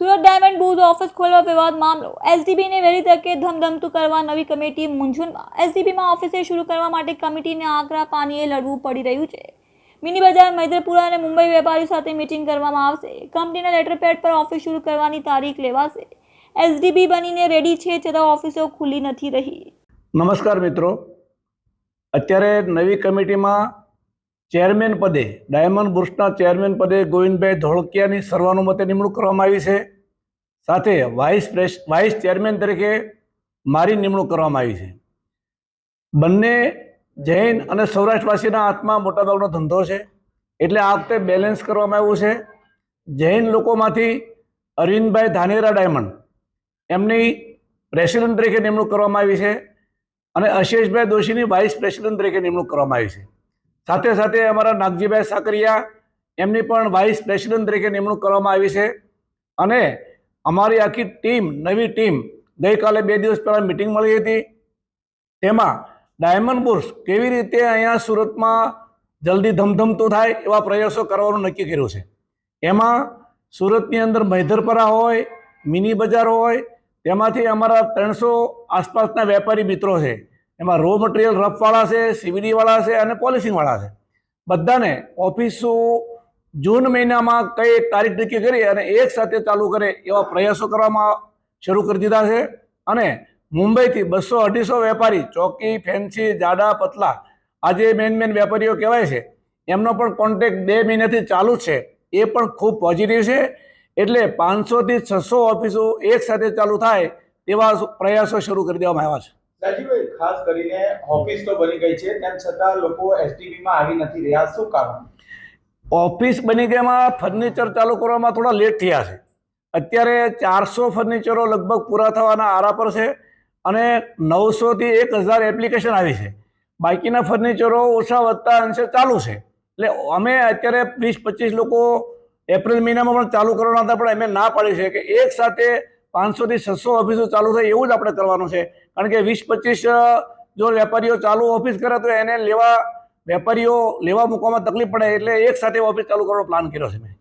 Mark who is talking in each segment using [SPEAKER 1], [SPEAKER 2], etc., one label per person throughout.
[SPEAKER 1] Surat diamond બુઝ office ખોલવા વિવાદ મામલો. એસડીબીને વહેલી તકે ધમધમતું કરવા નવી કમિટી મૂંઝવણમાં. એસડીબીમાં ઓફિસે શરૂ કરવા માટે કમિટીને આકરા પાણીએ લડવું પડી રહ્યું છે. મિની બજાર મૈદરપુરા અને મુંબઈ વેપારીઓ સાથે મીટિંગ કરવામાં આવશે. કંપનીના લેટરપેડ પર ઓફિસ શરૂ કરવાની તારીખ લેવાશે. એસડીબી બનીને રેડી છે છતાં ઓફિસો ખુલ્લી નથી રહી.
[SPEAKER 2] નમસ્કાર મિત્રો. અત્યારે નવી કમિટીમાં ચેરમેન પદે, ડાયમંડ બુર્સના ચેરમેન પદે ગોવિંદભાઈ ધોળકિયાની સર્વાનુમતે નિમણૂક કરવામાં આવી છે. સાથે વાઇસ પ્રેસ, વાઇસ ચેરમેન તરીકે મારી નિમણૂક કરવામાં આવી છે. બંને જૈન અને સૌરાષ્ટ્રવાસીના હાથમાં મોટાભાગનો ધંધો છે. એટલે આ વખતે બેલેન્સ કરવામાં આવ્યું છે. જૈન લોકોમાંથી અરવિંદભાઈ ધાનેરા ડાયમંડ, એમની પ્રેસિડેન્ટ તરીકે નિમણૂક કરવામાં આવી છે. અને અશેષભાઈ દોશીની વાઇસ પ્રેસિડેન્ટ તરીકે નિમણૂક કરવામાં આવી છે. સાથે સાથે અમારા નાગજીભાઈ સાકરિયા, એમની પણ વાઇસ પ્રેસિડેન્ટ તરીકે નિમણૂક કરવામાં આવી છે. અને અમારી આખી ટીમ નવી ટીમ ગઈકાલે બે દિવસ પહેલાં મિટિંગ મળી હતી. તેમાં ડાયમંડ બુર્સ કેવી રીતે અહીંયા સુરતમાં જલ્દી ધમધમતું થાય એવા પ્રયાસો કરવાનું નક્કી કર્યું છે. એમાં સુરતની અંદર મૈધરપરા હોય, મિની બજાર હોય, તેમાંથી અમારા ત્રણસો આસપાસના વેપારી મિત્રો છે. એમાં રો મટીરિયલ રફવાળા છે સીવીડીવાળા છે અને પોલિશિંગવાળા છે. બધાને ઓફિસો જૂન મહિનામાં કઈ તારીખ નક્કી કરી અને એક સાથે ચાલુ કરે એવા પ્રયાસો કરવામાં શરૂ કરી દીધા છે. અને મુંબઈથી બસો અઢીસો વેપારી, ચોકી, ફેન્સી, જાડા, પતલા, આજે મેન મેન વેપારીઓ કહેવાય છે. એમનો પણ કોન્ટેક્ટ બે મહિનાથી ચાલુ છે. એ પણ ખૂબ પોઝિટિવ છે. એટલે પાંચસોથી છસો ઓફિસો એક સાથે ચાલુ થાય તેવા પ્રયાસો શરૂ કરી દેવામાં આવ્યા છે.
[SPEAKER 3] રાજીવભાઈ ખાસ કરીને ઓફિસ તો બની ગઈ છે, તેમ છતાં લોકો એસટીબીમાં આવી નથી રહ્યા. શું કારણ?
[SPEAKER 2] ઓફિસ બની ગયામાં ફર્નિચર ચાલુ કરવામાં થોડા લેટ થયા છે. અત્યારે ચારસો ફર્નિચરો લગભગ પૂરા થવાના આરા પર છે અને નવસોથી એક હજાર એપ્લિકેશન આવી છે. બાકીના ફર્નિચરો ઓછા વધતા અંશે ચાલુ છે. એટલે અમે અત્યારે વીસ પચીસ લોકો એપ્રિલ મહિનામાં પણ ચાલુ કરવાના હતા, પણ અમે ના પાડી છે કે એક સાથે પાંચસોથી છસો ઓફિસો ચાલુ થાય એવું જ આપણે કરવાનું છે. કારણ કે વીસ પચીસ જો વેપારીઓ ચાલુ ઓફિસ કરે તો એને લેવા વેપારીઓ લેવા મૂકવામાં તકલીફ પડે એટલે એક સાથે ઓફિસ ચાલુ કરવાનો પ્લાન કર્યો છે મેં.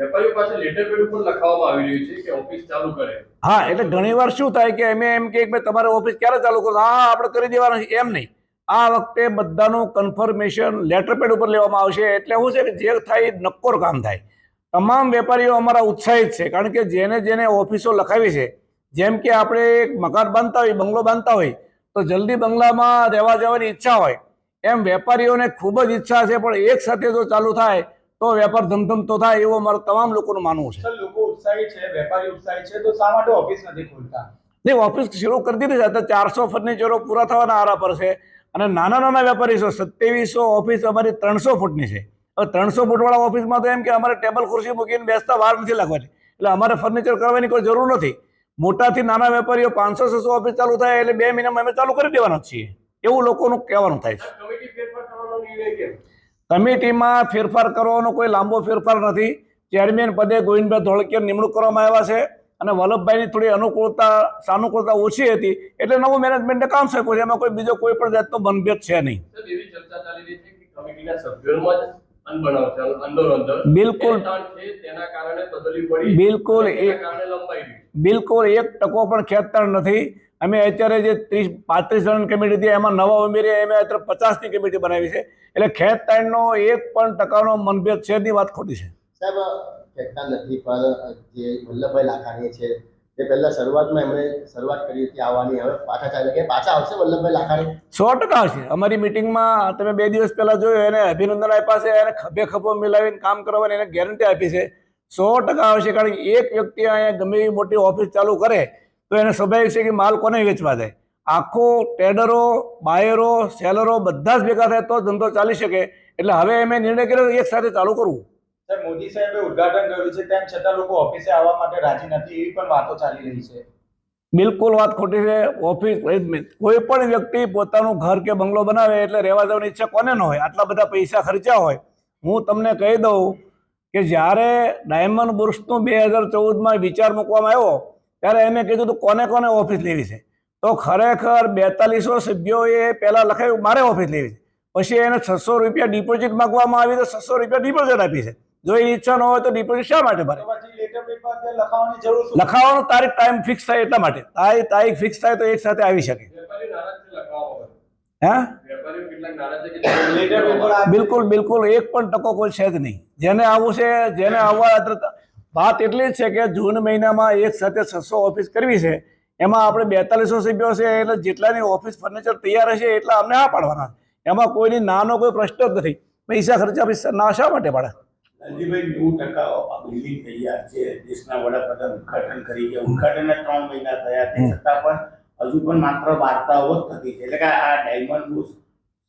[SPEAKER 4] વેપારીઓ પાસે લેટર પેડ ઉપર લખાવવામાં આવી રહ્યું છે કે ઓફિસ ચાલુ કરે.
[SPEAKER 2] હા એટલે ઘણીવાર શું થાય કે અમે એમ કે ભાઈ તમારે ઓફિસ ક્યારે ચાલુ કરો? હા હા, આપણે કરી દેવાનું છે. એમ નહીં. આ વખતે બધાનું કન્ફર્મેશન લેટર પેડ ઉપર લેવામાં આવશે. એટલે શું છે કે જે થાય નક્કોર કામ થાય. તમામ વેપારીઓ અમારા ઉત્સાહિત છે કારણ કે જેને જેને ઓફિસો લખાવી છે જેમ કે આપણે એક મકાન બાંધતા હોય બંગલો બાંધતા હોય તો જલ્દી બંગલામાં રહેવા જવાની ઈચ્છા હોય. એમ વેપારીઓને ખૂબ જ ઈચ્છા છે પણ એક સાથે જો ચાલુ થાય તો વેપાર ધમધમતો થાય એવું અમારું તમામ લોકોનું માનવું છે.
[SPEAKER 3] લોકો ઉત્સાહી છે વેપારી ઉત્સાહી છે તો શા માટે ઓફિસ નથી ખોલતા?
[SPEAKER 2] નહીં ઓફિસ શરૂ કરી દીધી છે અત્યારે ચારસો ફર્નિચરો પૂરા થવાના આરા પર છે અને નાના નાના વેપારી છે સત્યાવીસો ઓફિસ અમારી ત્રણસો ફૂટની છે. હવે ત્રણસો ફૂટવાળા ઓફિસમાં તો એમ કે અમારે ટેબલ ખુરશી મૂકીને બેસતા વાર નથી લાગવાની. એટલે અમારે ફર્નિચર કરવાની કોઈ જરૂર નથી. મોટાથી નાના વેપારીઓ પાંચસો છસો ઓફિસ ચાલુ થાય એટલે બે મહિનામાં અમે ચાલુ કરી દેવાના છીએ. એવું લોકોનું કહેવાનું થાય છે. કમિટીમાં ફેરફાર કરવાનો કોઈ લાંબો ફેરફાર નથી. ચેરમેન પદે ગોવિંદભાઈ ધોળકીય નિમણૂક કરવામાં આવ્યા છે અને વલ્લભભાઈની થોડી અનુકૂળતા સાનુકૂળતા ઓછી હતી એટલે નવું મેનેજમેન્ટે કામ શક્યું છે. એમાં કોઈ બીજો કોઈ પણ જાતનો મનભેદ છે નહીં. બિલકુલ.
[SPEAKER 4] બે ત્રણ છે તેના કારણે બદલી પડી.
[SPEAKER 2] બિલકુલ.
[SPEAKER 4] અને
[SPEAKER 2] એ
[SPEAKER 4] તેના કારણે લંબાઈ ગઈ.
[SPEAKER 2] બિલકુલ. એક ટકો પણ ખેંચતાણ નથી. અમે અત્યારે જે ત્રીસ પાંત્રીસ જણ કમિટી હતી એમાં નવા ઉમેરી અમે અત્યારે પચાસની કમિટી બનાવી છે. એટલે ખેંચતાણનો એક પણ ટકાનો મનભેદ છે ની વાત ખોટી છે?
[SPEAKER 5] સાહેબ કહેતા નથી પણ જે વલ્લભભાઈ લાખાણી છે તે પહેલા શરૂઆતમાં એમણે શરૂઆત કરી હતી આવવાની, હવે પાછા ચાલે કે પાછા આવશે વલ્લભભાઈ લાખાણી?
[SPEAKER 2] સો ટકા આવશે અમારી મિટિંગમાં તમે બે દિવસ પહેલા જોયું, એને અભિનંદન આપ્યા છે, એને ખભે ખભો મિલાવીને કામ કરવાની એને ગેરંટી આપી છે. સો ટકા આવશે, કારણ કે એક વ્યક્તિ અહીંયા ગમે એવી મોટી ઓફિસ ચાલુ કરે, તો એને સ્વાભાવિક છે કે માલ કોને વેચવા જાય આખો ટ્રેડરો બાયરો સેલરો બધા જ ભેગા થાય, તો ધંધો ચાલી શકે. એટલે હવે એમ નિર્ણય કર્યો, એક સાથે ચાલુ કરવું.
[SPEAKER 3] સર, મોદી સાહેબે ઉદ્ઘાટન કર્યું છે, તેમ છતાં લોકો ઓફિસે આવવા માટે રાજી નથી, એવી પણ વાતો ચાલી રહી છે.
[SPEAKER 2] બિલકુલ વાત ખોટી છે, ઓફિસ કોઈ પણ વ્યક્તિ પોતાનું ઘર કે બંગલો બનાવે એટલે રહેવા જવાની ઈચ્છા કોને ન હોય, આટલા બધા પૈસા ખર્ચ્યા હોય. હું તમને કહી દઉં કે જ્યારે ડાયમંડ બુર્સનું બે હજાર ચૌદમાં વિચાર મૂકવામાં આવ્યો, ત્યારે એમે કીધું હતું કોને કોને ઓફિસ લેવી છે? તો ખરેખર બેતાલીસો સભ્યોએ પહેલાં લખાયું, મારે ઓફિસ લેવી છે. પછી એને છસો રૂપિયા ડિપોઝિટ માગવામાં આવી, તો છસો રૂપિયા ડિપોઝિટ આપી છે. જો એ ઈચ્છા ન હોય તો ડિપોઝિટ શા માટે ભરે?
[SPEAKER 3] લખાવવાની જરૂર શું?
[SPEAKER 2] લખાવવાનો તારીખ ટાઈમ ફિક્સ થાય એટલા માટે. તારીખ તારીખ ફિક્સ થાય તો એક સાથે આવી શકે.
[SPEAKER 4] વેપારીઓ નારાજ છે લખાવવા વગર.
[SPEAKER 2] હે?
[SPEAKER 4] વેપારીઓ કેટલાક નારાજ છે કે
[SPEAKER 3] લેટર પેડ પર આ
[SPEAKER 2] બિલકુલ બિલકુલ. એક પણ ટકો કોઈ છે જ નહીં. જેને આવું છે જેને આવવા વાત એટલી જ છે કે જૂન મહિનામાં એક સાથે છસો ઓફિસ કરવી છે. એમાં આપણે બેતાલીસો સભ્યો છે એટલે જેટલાની ઓફિસ ફર્નિચર તૈયાર હશે એટલા અમને આ પાડવાના એમાં કોઈની નાનો કોઈ પ્રશ્ન જ નથી. પૈસા ખર્ચા પૈસા ના શા માટે પાડે?
[SPEAKER 6] લાલજીભાઈ નેવું ટકા આ બિલ્ડિંગ તૈયાર છે. દેશના વડાપ્રધાન ઉદઘાટન કરી ગયા. ઉદઘાટનના ત્રણ મહિના થયા. તે છતાં પણ હજુ પણ માત્ર વાર્તાઓ જ થતી છે. એટલે કે આ ડાયમંડ બુશ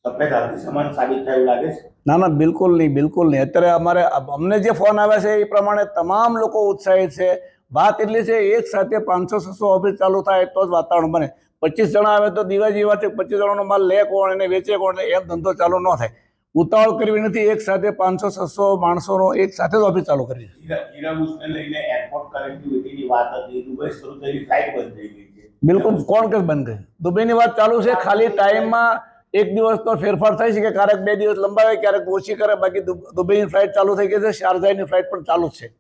[SPEAKER 6] સફેદ હાથી સમાન સાબિત થયું લાગે છે.
[SPEAKER 2] ના ના બિલકુલ નહીં બિલકુલ નહીં. અત્યારે અમારે અમને જે ફોન આવ્યા છે એ પ્રમાણે તમામ લોકો ઉત્સાહિત છે. વાત એટલી છે એક સાથે પાંચસો છસો ઓફિસ ચાલુ થાય તો જ વાતાવરણ બને. પચીસ જણા આવે તો દીવા વાત છે પચીસ જણાનો માલ લે કોણ એને વેચે કોણ એમ ધંધો ચાલુ ન થાય. ઉતાવળ કરવી નથી એક સાથે પાંચસો છસો માણસોનો એક સાથે જ ઓફિસ ચાલુ કરી બિલકુલ કોણ કે બંધ કરી? દુબઈની વાત ચાલુ છે ખાલી ટાઈમમાં એક દિવસનો ફેરફાર થાય છે કે ક્યારેક બે દિવસ લંબાવે ક્યારેક ઓછી કરે બાકી દુબઈની ફ્લાઇટ ચાલુ થઈ ગઈ છે શારજાની ફ્લાઇટ પણ ચાલુ છે.